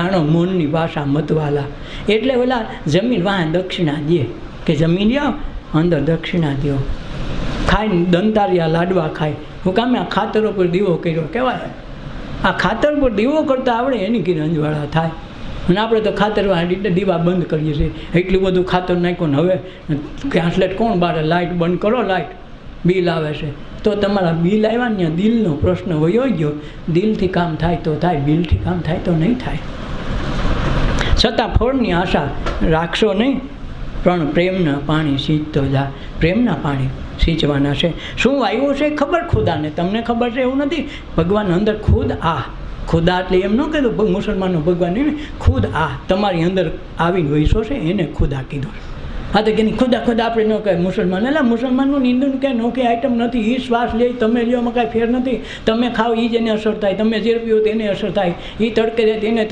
જાણો મોનની ભાષા મતવાલા એટલે ઓલા જમીન વાહ દક્ષિણા દે. કે જમીન લ્યો, અંદર દક્ષિણા દો ખાઈને દંતારિયા લાડવા ખાય. હું કામે આ ખાતરો પર દીવો કર્યો, કહેવાય. આ ખાતર પર દીવો કરતા આવડે એની કિરણ અંજવાળા થાય. અને આપણે તો ખાતરવા દીવા બંધ કરીએ છીએ. એટલું બધું ખાતર નાખ્યું ને હવે ટ્રાન્સલેટ કોણ બારે લાઇટ બંધ કરો લાઇટ બિલ આવે છે. તો તમારા બિલ આવ્યા ને દિલનો પ્રશ્ન વયો ગયો. દિલથી કામ થાય તો થાય, બિલથી કામ થાય તો નહીં થાય. છતાં ફળની આશા રાખશો નહીં. પણ પ્રેમના પાણી સિંચતો જા. પ્રેમના પાણી સિંચવાના છે. શું આવ્યું છે ખબર ખુદાને? તમને ખબર છે એવું નથી? ભગવાન અંદર ખુદ આ. ખુદા એટલે એમ ન કીધું મુસલમાનનો ભગવાન એને ખુદ આ. તમારી અંદર આવીને વૈસો છે, એને ખુદા કીધો. હા તો કે ખુદા ખુદા આપણે ન કહે મુસલમાન. એટલે મુસલમાનનું નિંદન કે નોખી આઈટમ નથી. એ શ્વાસ લે, તમે લ્યો, એમાં કાંઈ ફેર નથી. તમે ખાઓ એ જ એને અસર થાય. તમે જે પીઓ તેને અસર થાય. એ તડકે જાય, તેને